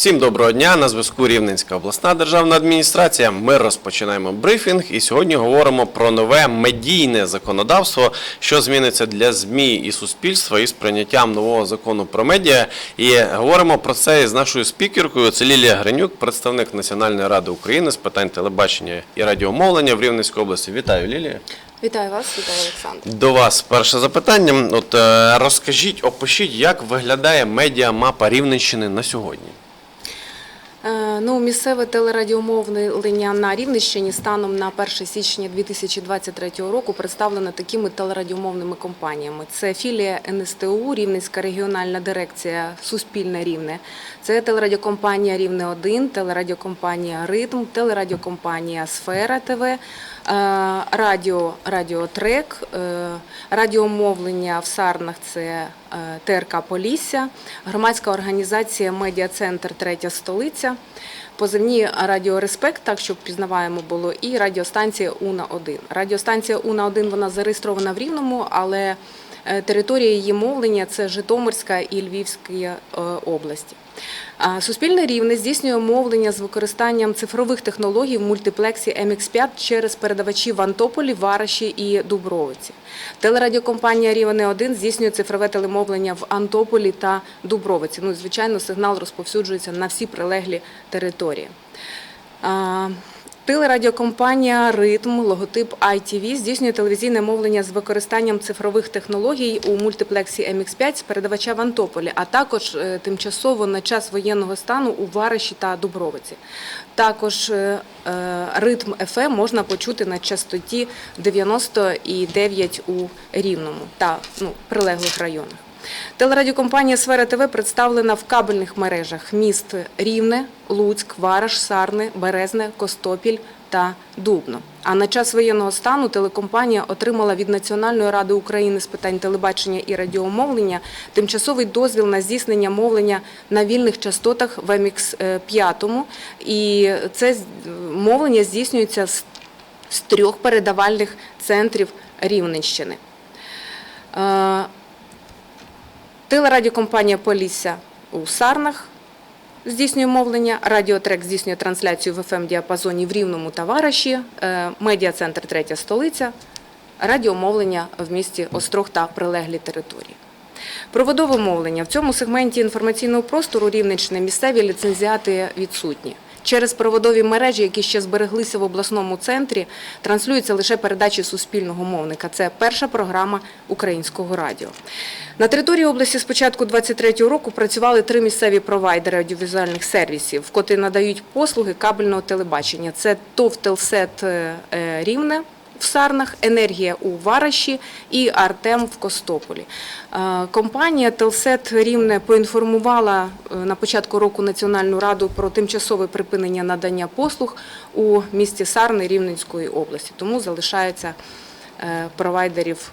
Всім доброго дня. На зв'язку Рівненська обласна державна адміністрація. Ми розпочинаємо брифінг і сьогодні говоримо про нове медійне законодавство, що зміниться для ЗМІ і суспільства із прийняттям нового закону про медіа. І говоримо про це із нашою спікеркою. Це Лілія Гринюк, представник Національної ради України з питань телебачення і радіомовлення в Рівненській області. Вітаю, Лілія. Вітаю вас, вітаю Олександр. До вас перше запитання. От е, розкажіть, опишіть, як виглядає медіамапа Рівненщини на сьогодні. Е, Ну, місцеве телерадіомовлення на Рівненщині станом на 1 січня 2023 року представлено такими телерадіомовними компаніями. Це філія НСТУ, Рівненська регіональна дирекція Суспільне Рівне. Це телерадіокомпанія Рівне 1, телерадіокомпанія Ритм, телерадіокомпанія Сфера ТВ, е, радіо, радіотрек, е, радіомовлення в Сарнах це ТРК Полісся, громадська організація Медіа-центр Третя столиця, позивні Радіо Респект, так щоб пізнаваємо було, і радіостанція Уна 1 Радіостанція Уна 1 вона зареєстрована в Рівному, але е, територія її мовлення це Житомирська і Львівська е, області. Суспільне рівне здійснює мовлення з використанням цифрових технологій в мультиплексі MX5 через передавачі в Антополі, Вараші і Дубровиці. Телерадіокомпанія Рівне 1 здійснює цифрове телемовлення в Антополі та Дубровиці. Ну, звичайно, сигнал розповсюджується на всі прилеглі території. Телерадіокомпанія Ритм, логотип ITV здійснює телевізійне мовлення з використанням цифрових технологій у мультиплексі MX5 з передавача в Антополі, а також е, тимчасово на час воєнного стану у Вариші та Дубровиці. Також е, е, ритм FM можна почути на частоті 99 у Рівному та ну, прилеглих районах. Телерадіокомпанія Сфера ТВ представлена в кабельних мережах міст Рівне, Луцьк, Вараш, Сарни, Березне, Костопіль та Дубно. А на час воєнного стану телекомпанія отримала від Національної ради України з питань телебачення і радіомовлення тимчасовий дозвіл на здійснення мовлення на вільних частотах в МХ-5. І це мовлення здійснюється з, з трьох передавальних центрів Рівненщини. Телерадіокомпанія Полісся у Сарнах здійснює мовлення, радіотрек здійснює трансляцію в ФМ-діапазоні в Рівному та Вараші, е, медіа-центр Третя столиця, радіомовлення в місті Острог та прилеглі території. Проводове мовлення. В цьому сегменті інформаційного простору Рівненщини місцеві ліцензіати відсутні. Через проводові мережі, які ще збереглися в обласному центрі, транслюються лише передачі суспільного мовника. Це перша програма українського радіо. На території області з початку 2023 року працювали три місцеві провайдери аудіовізуальних сервісів, котрі надають послуги кабельного телебачення. Це ТОВ Телсет е, е, Рівне в Сарнах, Енергія у Вараші і Артем в Костополі. Е, Компанія Телсет Рівне поінформувала е, на початку року Національну раду про тимчасове припинення надання послуг у місті Сарни Рівненської області. Тому залишається е, провайдерів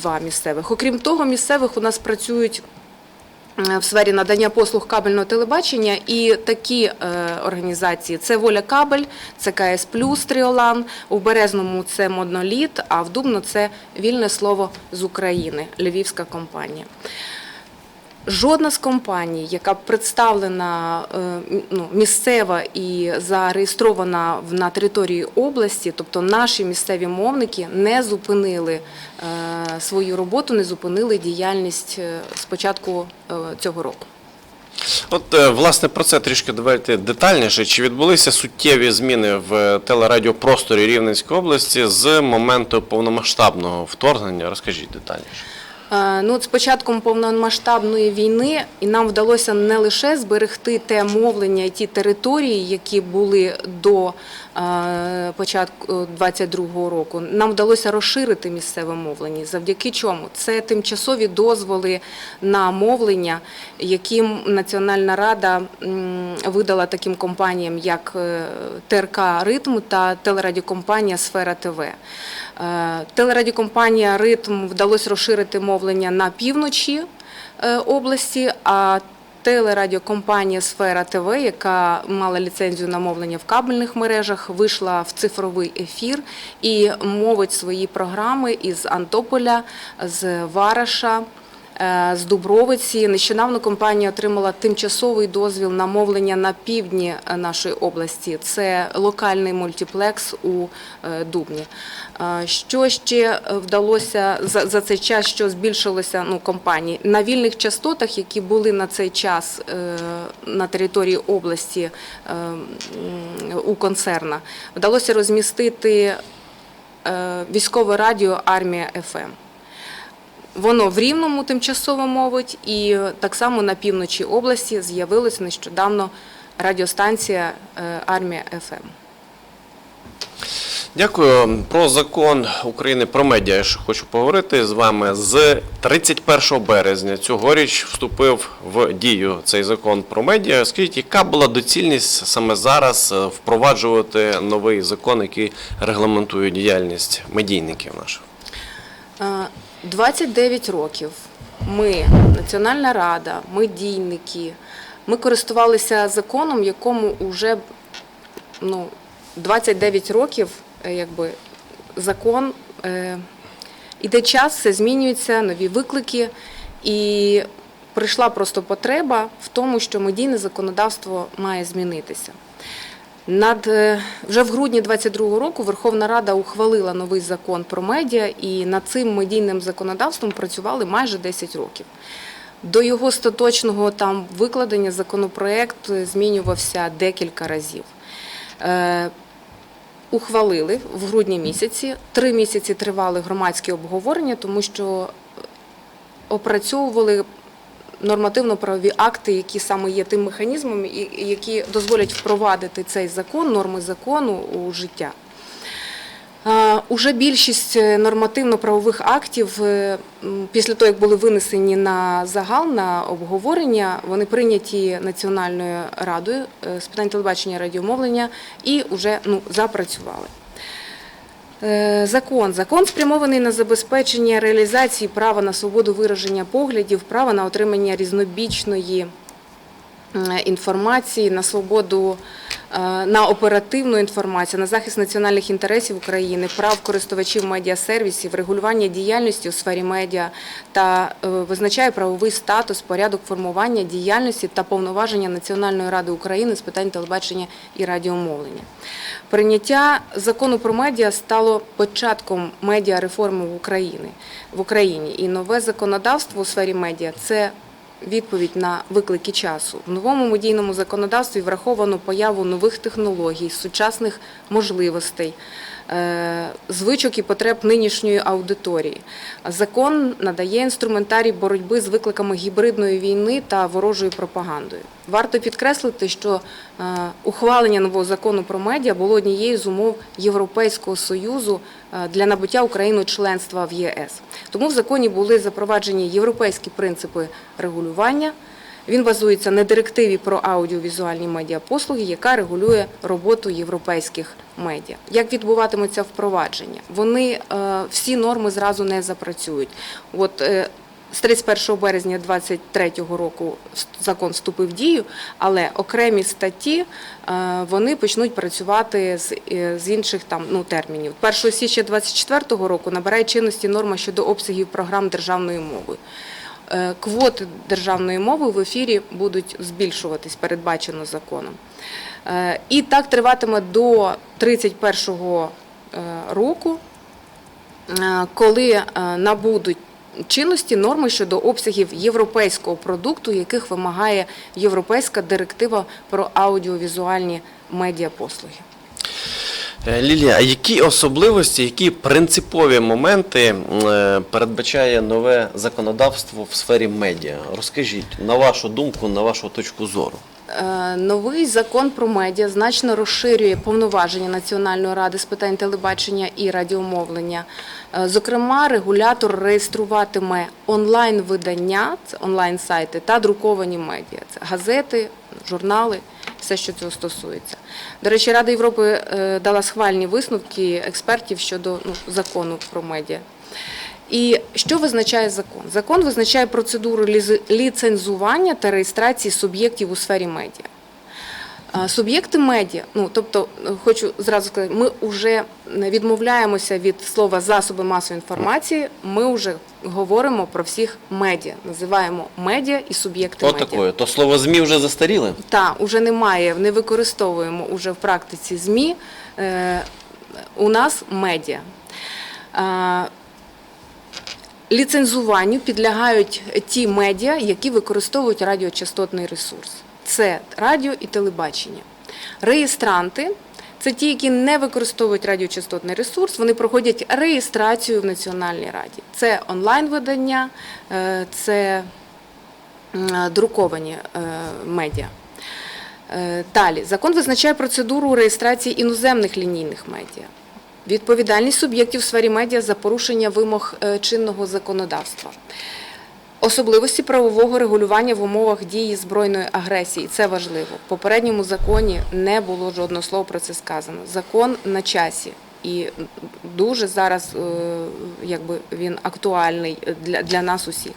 два місцевих. Окрім того, місцевих у нас працюють в сфері надання послуг кабельного телебачення і такі е, організації це Воля Кабель, це КС Плюс Тріолан, у Березному це Моноліт, а в Дубно це Вільне слово з України, львівська компанія. Жодна з компаній, яка представлена е, ну, місцева і зареєстрована на території області, тобто наші місцеві мовники не зупинили е, свою роботу, не зупинили діяльність е, з початку е, цього року. От, власне, про це трішки давайте детальніше. Чи відбулися суттєві зміни в телерадіопросторі Рівненської області з моменту повномасштабного вторгнення? Розкажіть детальніше. Е, Ну, от з початком повномасштабної війни і нам вдалося не лише зберегти те мовлення і ті території, які були до початку 22-го року. Нам вдалося розширити місцеве мовлення. Завдяки чому? Це тимчасові дозволи на мовлення, яким Національна рада видала таким компаніям, як е, ТРК Ритм та телерадіокомпанія Сфера ТВ. Е, Телерадіокомпанія Ритм вдалося розширити мовлення на півночі е, області, а телерадіокомпанія Сфера ТВ, яка мала ліцензію на мовлення в кабельних мережах, вийшла в цифровий ефір і мовить свої програми із Антополя, з Вараша. Е, з Дубровиці. Нещодавно компанія отримала тимчасовий дозвіл на мовлення на півдні е, нашої області. Це локальний мультиплекс у е, Дубні. Що ще вдалося за, цей час, що збільшилося ну, компанії? На вільних частотах, які були на цей час на території області у концерна, вдалося розмістити військове радіо Армія ФМ. Воно в Рівному тимчасово мовить, і так само на півночі області з'явилася нещодавно радіостанція е, Армія ФМ. Дякую. Про закон України про медіа я ще хочу поговорити з вами. З 31 березня цьогоріч вступив в дію цей закон про медіа. Скажіть, яка була доцільність саме зараз е, впроваджувати новий закон, який регламентує діяльність медійників наших? Е, 29 років ми, Національна рада, медійники, ми користувалися законом, якому вже ну, 29 років е, якби, закон. Е, іде час, все змінюється, нові виклики. І прийшла просто потреба в тому, що медійне законодавство має змінитися. Над е, вже в грудні 22 року Верховна Рада ухвалила новий закон про медіа, і над цим медійним законодавством працювали майже 10 років. До його остаточного там викладення законопроект змінювався декілька разів. Е, Ухвалили в грудні місяці. Три місяці тривали громадські обговорення, тому що опрацьовували нормативно-правові акти, які саме є тим механізмом, які дозволять впровадити цей закон, норми закону у життя. Уже більшість е, нормативно-правових актів е, після того, як були винесені на загал на обговорення, вони прийняті Національною радою е, з питань телебачення і радіомовлення і вже ну, запрацювали. Е, Закон. Закон спрямований на забезпечення реалізації права на свободу вираження поглядів, права на отримання різнобічної е, інформації, на свободу, на оперативну інформацію, на захист національних інтересів України, прав користувачів медіасервісів, регулювання діяльності у сфері медіа та е, визначає правовий статус, порядок формування діяльності та повноваження Національної ради України з питань телебачення і радіомовлення. Прийняття закону про медіа стало початком медіареформи в Україні в Україні, і нове законодавство у сфері медіа це відповідь на виклики часу. В новому медійному законодавстві враховано появу нових технологій, сучасних можливостей, звичок і потреб нинішньої аудиторії. Закон надає інструментарій боротьби з викликами гібридної війни та ворожою пропагандою. Варто підкреслити, що е, ухвалення нового закону про медіа було однією з умов Європейського союзу е, для набуття Україною членства в ЄС. Тому в законі були запроваджені європейські принципи регулювання. Він базується на директиві про аудіовізуальні медіапослуги, яка регулює роботу європейських медіа. Як відбуватиметься впровадження? Вони е, всі норми зразу не запрацюють. От е, з 31 березня 2023 року закон вступив в дію, але окремі статті е, вони почнуть працювати з, інших там ну термінів. 1 січня 2024 року набирає чинності норма щодо обсягів програм державною мовою. Е, Квоти державної мови в ефірі будуть збільшуватись, передбачено законом. Е, І так триватиме до 31-го року, е, коли е, набудуть чинності норми щодо обсягів європейського продукту, яких вимагає Європейська директива про аудіовізуальні медіапослуги. Е, Лілія, а які особливості, які принципові моменти е, передбачає нове законодавство в сфері медіа? Розкажіть, на вашу думку, на вашу точку зору. Е, Новий закон про медіа значно розширює повноваження Національної ради з питань телебачення і радіомовлення. Зокрема, регулятор реєструватиме онлайн-видання, онлайн-сайти та друковані медіа. Це газети, журнали, все, що цього стосується. До речі, Рада Європи е, дала схвальні висновки експертів щодо ну, закону про медіа. І що визначає закон? Закон визначає процедуру ліцензування та реєстрації суб'єктів у сфері медіа. Е, Суб'єкти медіа, ну тобто, е, хочу зразу сказати, ми вже відмовляємося від слова засоби масової інформації. Ми вже говоримо про всіх медіа, називаємо медіа і суб'єкти медіа. такое. То слово ЗМІ вже застаріли? Та уже немає, не використовуємо уже в практиці ЗМІ. Е, у нас медіа. Е, ліцензуванню підлягають ті медіа, які використовують радіочастотний ресурс. Це радіо і телебачення. Реєстранти це ті, які не використовують радіочастотний ресурс, вони проходять реєстрацію в Національній раді. Це онлайн-видання, е, це е, друковані е, медіа. Далі, закон визначає процедуру реєстрації іноземних лінійних медіа. Відповідальність суб'єктів в сфері медіа за порушення вимог чинного законодавства. Особливості правового регулювання в умовах дії збройної агресії це важливо. В попередньому законі не було жодного слова про це сказано. Закон на часі і дуже зараз е, якби він актуальний для, для нас усіх.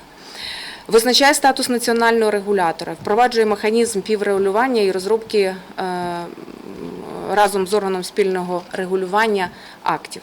Визначає статус національного регулятора, впроваджує механізм піврегулювання і розробки е, разом з органом спільного регулювання актів.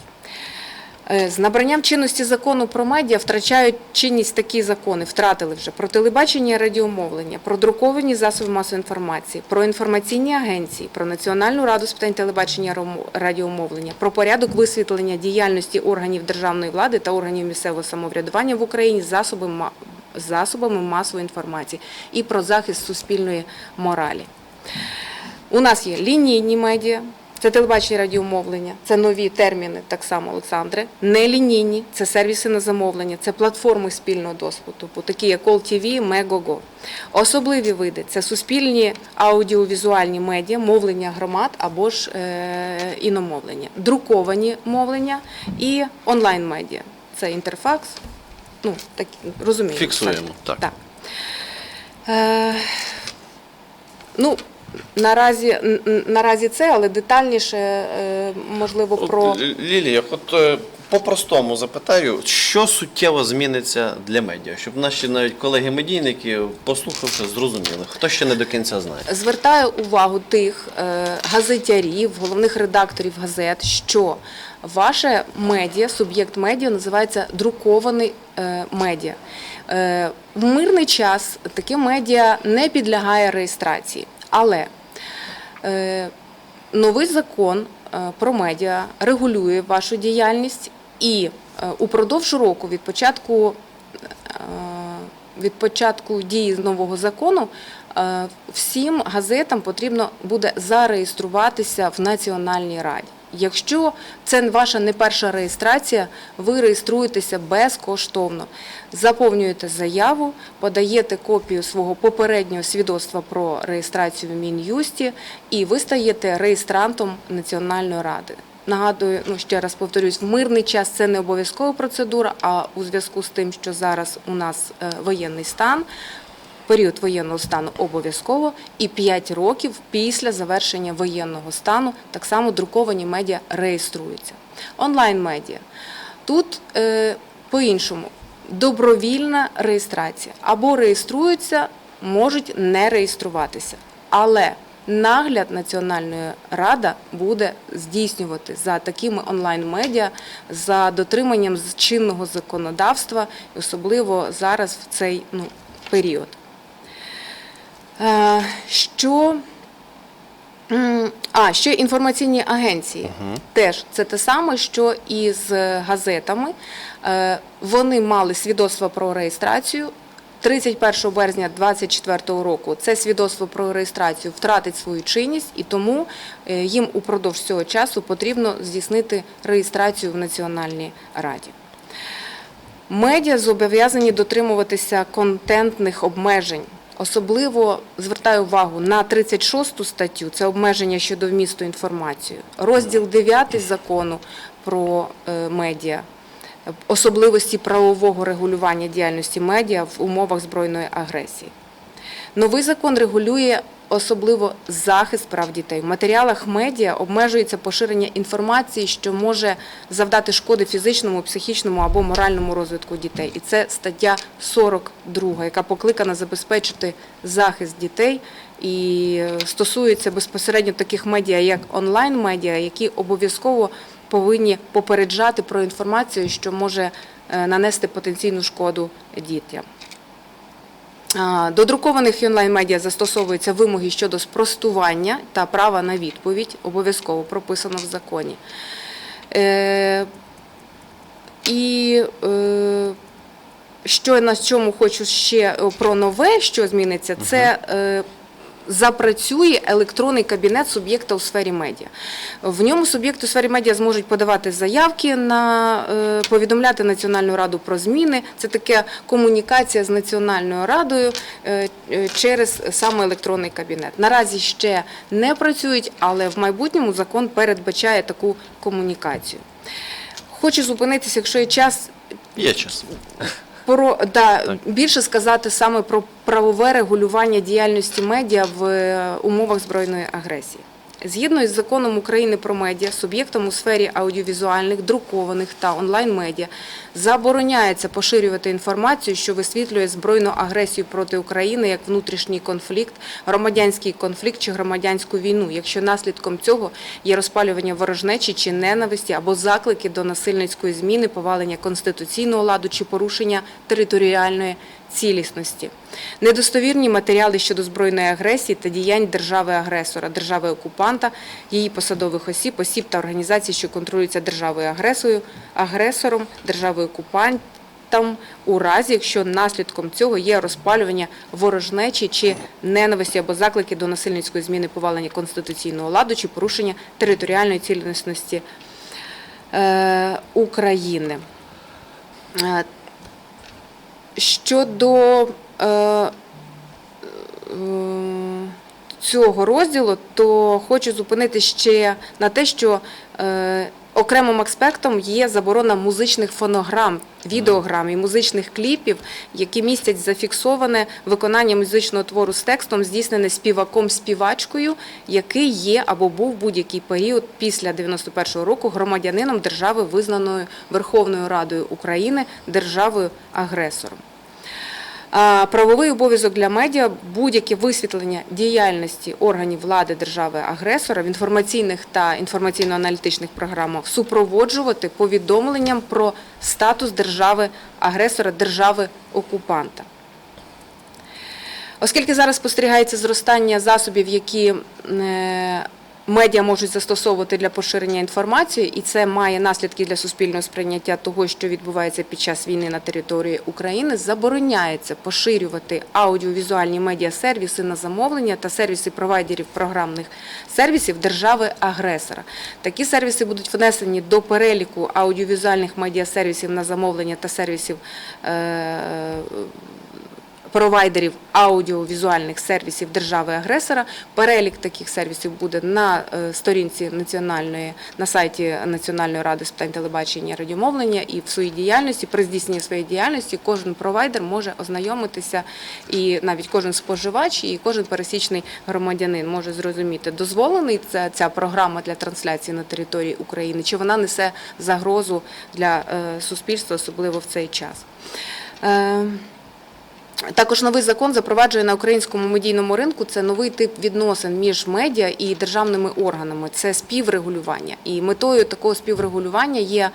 Е, З набранням чинності закону про медіа втрачають чинність такі закони, втратили вже про телебачення і радіомовлення, про друковані засоби масової інформації, про інформаційні агенції, про Національну раду з питань телебачення і радіомовлення, про порядок висвітлення діяльності органів державної влади та органів місцевого самоврядування в Україні засобами, засобами масової інформації і про захист суспільної моралі. У нас є лінійні медіа, це телебачення радіомовлення, це нові терміни, так само, Олександре. Нелінійні це сервіси на замовлення, це платформи спільного доступу, такі як All.TV, Megogo. Особливі види це суспільні аудіовізуальні медіа, мовлення громад або ж е, іномовлення, друковані мовлення і онлайн-медіа. Це інтерфакс. Ну, так, розуміємо. Фіксуємо, так. так. Е, ну, наразі, наразі це, але детальніше, е, можливо, про. Лілія, от е, по-простому запитаю, що суттєво зміниться для медіа, щоб наші навіть колеги-медійники, послухавши, зрозуміли, хто ще не до кінця знає. Звертаю увагу тих е, газетярів, головних редакторів газет, що ваше медіа, суб'єкт медіа називається друкований медіа. В мирний час таке медіа не підлягає реєстрації, але е, новий закон е, про медіа регулює вашу діяльність і е, упродовж року від початку від початку дії нового закону всім газетам потрібно буде зареєструватися в Національній раді. Якщо це ваша не перша реєстрація, ви реєструєтеся безкоштовно. Заповнюєте заяву, подаєте копію свого попереднього свідоцтва про реєстрацію в Мін'юсті і ви стаєте реєстрантом Національної ради. Нагадую, ну ще раз повторюсь, в мирний час це не обов'язкова процедура, а у зв'язку з тим, що зараз у нас е, воєнний стан, період воєнного стану обов'язково, і 5 років після завершення воєнного стану так само друковані медіа реєструються. Онлайн-медіа. Тут е, по-іншому добровільна реєстрація. Або реєструються, можуть не реєструватися. Але нагляд Національної ради буде здійснювати за такими онлайн-медіа, за дотриманням чинного законодавства, особливо зараз в цей ну, період. Е, Що А, ще інформаційні агенції. Теж це те саме, що і з газетами. Е, Вони мали свідоцтво про реєстрацію. 31 березня 2024 року це свідоцтво про реєстрацію втратить свою чинність, і тому е, їм упродовж цього часу потрібно здійснити реєстрацію в Національній раді. Медіа зобов'язані дотримуватися контентних обмежень. Особливо звертаю увагу на 36 статтю, це обмеження щодо вмісту інформації. Розділ 9 закону про е, медіа, особливості правового регулювання діяльності медіа в умовах збройної агресії. Новий закон регулює особливо захист прав дітей. В матеріалах медіа обмежується поширення інформації, що може завдати шкоди фізичному, психічному або моральному розвитку дітей. І це стаття 42, яка покликана забезпечити захист дітей і е, стосується безпосередньо таких медіа, як онлайн-медіа, які обов'язково повинні попереджати про інформацію, що може е, нанести потенційну шкоду дітям. До друкованих і онлайн-медіа застосовуються вимоги щодо спростування та права на відповідь, обов'язково прописано в законі. Е, і е, що на чому хочу ще е, про нове, що зміниться, це запрацює електронний кабінет суб'єкта у сфері медіа. В ньому суб'єкти у сфері медіа зможуть подавати заявки на е, повідомляти Національну раду про зміни. Це таке комунікація з Національною радою е, е, через саме електронний кабінет. Наразі ще не працюють, але в майбутньому закон передбачає таку комунікацію. Хочу зупинитися, якщо є час, Є час. Про да, Так. більше сказати саме про правове регулювання діяльності медіа в е, умовах збройної агресії. Згідно із законом України про медіа, суб'єктам у сфері аудіовізуальних, друкованих та онлайн-медіа забороняється поширювати інформацію, що висвітлює збройну агресію проти України як внутрішній конфлікт, громадянський конфлікт чи громадянську війну, якщо наслідком цього є розпалювання ворожнечі чи ненависті або заклики до насильницької зміни, повалення конституційного ладу чи порушення територіальної цілісності. Недостовірні матеріали щодо збройної агресії та діянь держави-агресора, держави-окупанта, її посадових осіб, осіб та організацій, що контролюються державою-агресою, агресором, державою-окупантом, у разі, якщо наслідком цього є розпалювання ворожнечі чи ненависті або заклики до насильницької зміни повалення конституційного ладу чи порушення територіальної цілісності е, України. Щодо е, е, цього розділу, то хочу зупинити ще на те, що е, окремим аспектом є заборона музичних фонограм, відеограм і музичних кліпів, які містять зафіксоване виконання музичного твору з текстом, здійснене співаком-співачкою, який є або був будь-який період після 91-го року громадянином держави, визнаної Верховною Радою України державою-агресором. А, Правовий обов'язок для медіа будь-яке висвітлення діяльності органів влади держави-агресора в інформаційних та інформаційно-аналітичних програмах супроводжувати повідомленням про статус держави-агресора, держави-окупанта. Оскільки зараз спостерігається зростання засобів, які е, медіа можуть застосовувати для поширення інформації, і це має наслідки для суспільного сприйняття того, що відбувається під час війни на території України, забороняється поширювати аудіовізуальні медіасервіси на замовлення та сервіси провайдерів програмних сервісів держави-агресора. Такі сервіси будуть внесені до переліку аудіовізуальних медіасервісів на замовлення та сервісів. е, провайдерів аудіовізуальних сервісів держави-агресора. Перелік таких сервісів буде на е, сторінці національної на сайті Національної ради з питань телебачення і радіомовлення. І в своїй діяльності, при здійсненні своєї діяльності, кожен провайдер може ознайомитися, і навіть кожен споживач, і кожен пересічний громадянин може зрозуміти, дозволений ця, ця програма для трансляції на території України, чи вона несе загрозу для е, суспільства, особливо в цей час. Також новий закон запроваджує на українському медійному ринку це новий тип відносин між медіа і державними органами. Це співрегулювання. І метою такого співрегулювання є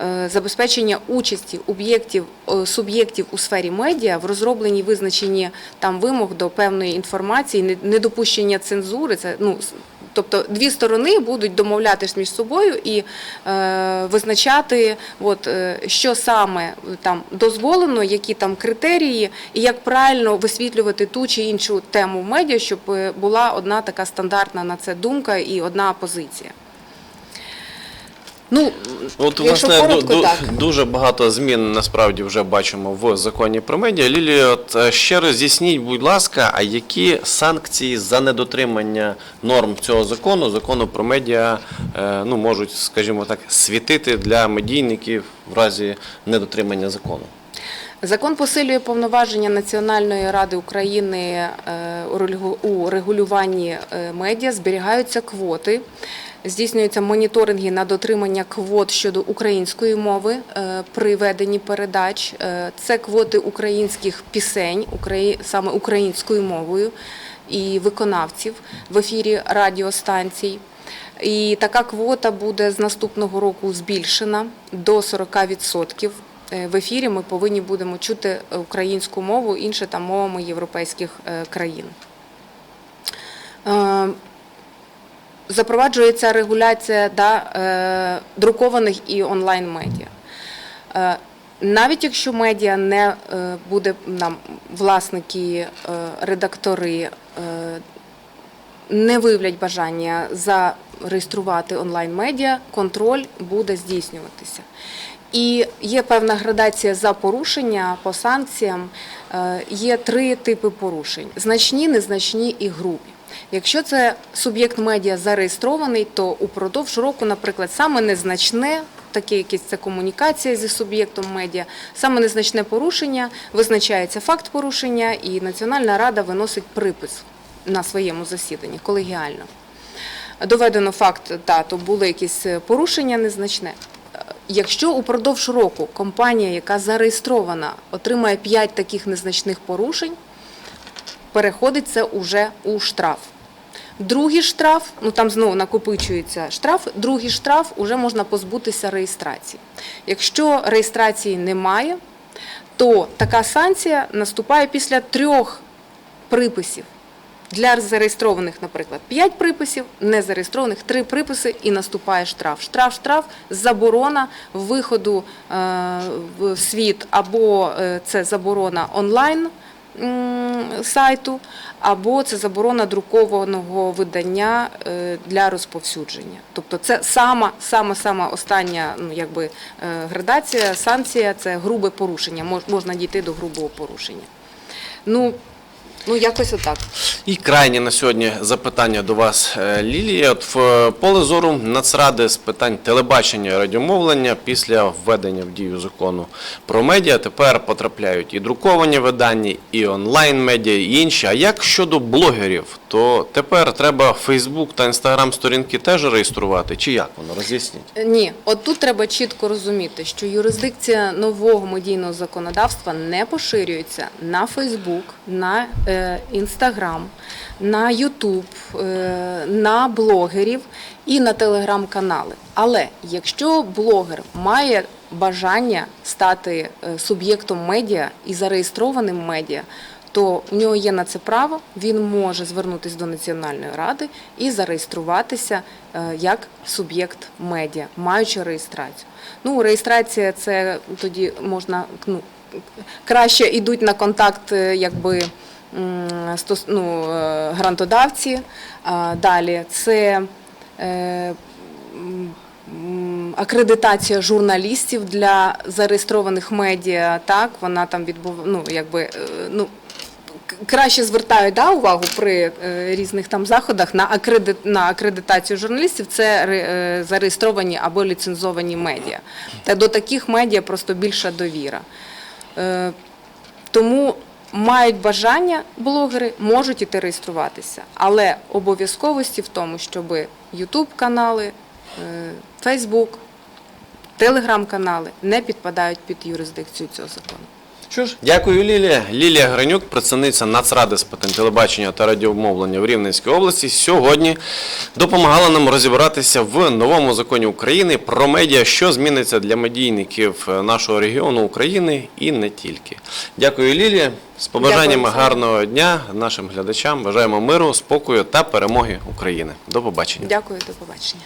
е, забезпечення участі об'єктів е, суб'єктів у сфері медіа в розробленні визначенні там вимог до певної інформації, не- недопущення цензури. Це ну Тобто дві сторони будуть домовлятись між собою і е, визначати, от, е, що саме е, там дозволено, які там критерії, і як правильно висвітлювати ту чи іншу тему в медіа, щоб е, була одна така стандартна на це думка і одна позиція. Ну, От, Якщо власне, коротко, ду- так. дуже багато змін насправді вже бачимо в законі про медіа. Лілі, от е, ще роз'ясніть, будь ласка, а які санкції за недотримання норм цього закону, закону про медіа, е, ну, можуть, скажімо так, світити для медійників в разі недотримання закону? Закон посилює повноваження Національної ради України е, у регу- у регулюванні медіа, зберігаються квоти, здійснюються моніторинги на дотримання квот щодо української мови е, при веденні передач. Е, Це квоти українських пісень, саме українською мовою і виконавців в ефірі радіостанцій. І така квота буде з наступного року збільшена до 40%. Е, В ефірі ми повинні будемо чути українську мову, інші там мовами європейських країн. Запроваджується регуляція да, е, друкованих і онлайн медіа. Е, Навіть якщо медіа не е, буде нам власники, редактори не виявлять бажання зареєструвати онлайн-медіа, контроль буде здійснюватися. І є певна градація за порушення по санкціям. Є три типи порушень: значні, незначні і грубі. Якщо це суб'єкт медіа зареєстрований, то упродовж року, наприклад, саме незначне, таке якесь це комунікація зі суб'єктом медіа, саме незначне порушення, визначається факт порушення, і Національна рада виносить припис на своєму засіданні колегіально. Доведено факт, та, то були якісь порушення незначне. Е, Якщо упродовж року компанія, яка зареєстрована, отримає 5 таких незначних порушень, переходить це уже у штраф. Другий штраф, ну там знову накопичується штраф, другий штраф уже можна позбутися реєстрації. Якщо реєстрації немає, то така санкція наступає після трьох приписів. Для зареєстрованих, наприклад, 5 приписів, не зареєстрованих 3 приписи і наступає штраф. Штраф, штраф, заборона виходу е, в світ або е, це заборона онлайн сайту, або це заборона друкованого видання е, для розповсюдження. Тобто це сама, сама, сама остання ну, якби, е, градація, санкція це грубе порушення. Можна дійти до грубого порушення. Ну, ну якось отак. І крайнє на сьогодні запитання до вас, е, Лілія. От в е, поле зору Нацради з питань телебачення і радіомовлення після введення в дію закону про медіа тепер потрапляють і друковані видання, і онлайн медіа, і інші. А як щодо блогерів, то тепер треба Фейсбук та Інстаграм сторінки теж реєструвати? Чи як воно? Роз'ясніть. Ні, от тут треба чітко розуміти, що юрисдикція нового медійного законодавства не поширюється на Фейсбук, на е, Інстаграм, на Ютуб, е, на блогерів і на телеграм-канали. Але якщо блогер має бажання стати е, суб'єктом медіа і зареєстрованим медіа, то в нього є на це право, він може звернутися до Національної ради і зареєструватися е, як суб'єкт медіа, маючи реєстрацію. Ну, реєстрація це тоді можна ну, краще йдуть на контакт, е, якби. ну, е, грантодавці. Далі це акредитація журналістів для зареєстрованих медіа. Так, вона там відбув, ну, якби, ну, краще звертають да, увагу при е, різних там заходах на, акредит, на акредитацію журналістів. Це е, зареєстровані або ліцензовані медіа. Та до таких медіа просто більша довіра. Е, тому мають бажання блогери, можуть іти реєструватися, але обов'язковості в тому, щоб YouTube канали, Facebook, Телеграм-канали не підпадають під юрисдикцію цього закону. Що ж, дякую, Лілія. Лілія Гранюк, представниця Нацради з питань телебачення та радіомовлення в Рівненській області, сьогодні допомагала нам розібратися в новому законі України про медіа, що зміниться для медійників нашого регіону України і не тільки. Дякую, Лілія. З побажанням Дякую, гарного дня нашим глядачам. Бажаємо миру, спокою та перемоги України. До побачення. Дякую, до побачення.